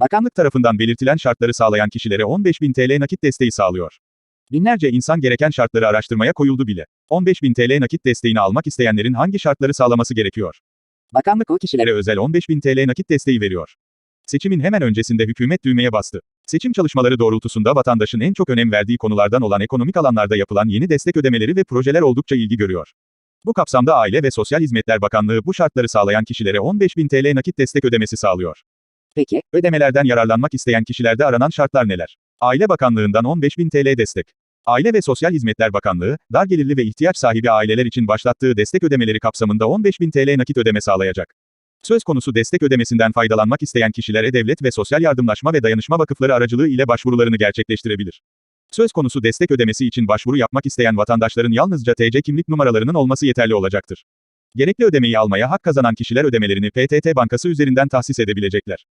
Bakanlık tarafından belirtilen şartları sağlayan kişilere 15.000 TL nakit desteği sağlıyor. Binlerce insan gereken şartları araştırmaya koyuldu bile. 15.000 TL nakit desteğini almak isteyenlerin hangi şartları sağlaması gerekiyor? Bakanlık o kişilere özel 15.000 TL nakit desteği veriyor. Seçimin hemen öncesinde hükümet düğmeye bastı. Seçim çalışmaları doğrultusunda vatandaşın en çok önem verdiği konulardan olan ekonomik alanlarda yapılan yeni destek ödemeleri ve projeler oldukça ilgi görüyor. Bu kapsamda Aile ve Sosyal Hizmetler Bakanlığı bu şartları sağlayan kişilere 15.000 TL nakit destek ödemesi sağlıyor. Peki, Ödemelerden yararlanmak isteyen kişilerde aranan şartlar neler? Aile Bakanlığı'ndan 15.000 TL destek. Aile ve Sosyal Hizmetler Bakanlığı, dar gelirli ve ihtiyaç sahibi aileler için başlattığı destek ödemeleri kapsamında 15.000 TL nakit ödeme sağlayacak. Söz konusu destek ödemesinden faydalanmak isteyen kişilere Devlet ve Sosyal Yardımlaşma ve Dayanışma Vakıfları aracılığı ile başvurularını gerçekleştirebilir. Söz konusu destek ödemesi için başvuru yapmak isteyen vatandaşların yalnızca TC kimlik numaralarının olması yeterli olacaktır. Gerekli ödemeyi almaya hak kazanan kişiler ödemelerini PTT Bankası üzerinden tahsis edebilecekler.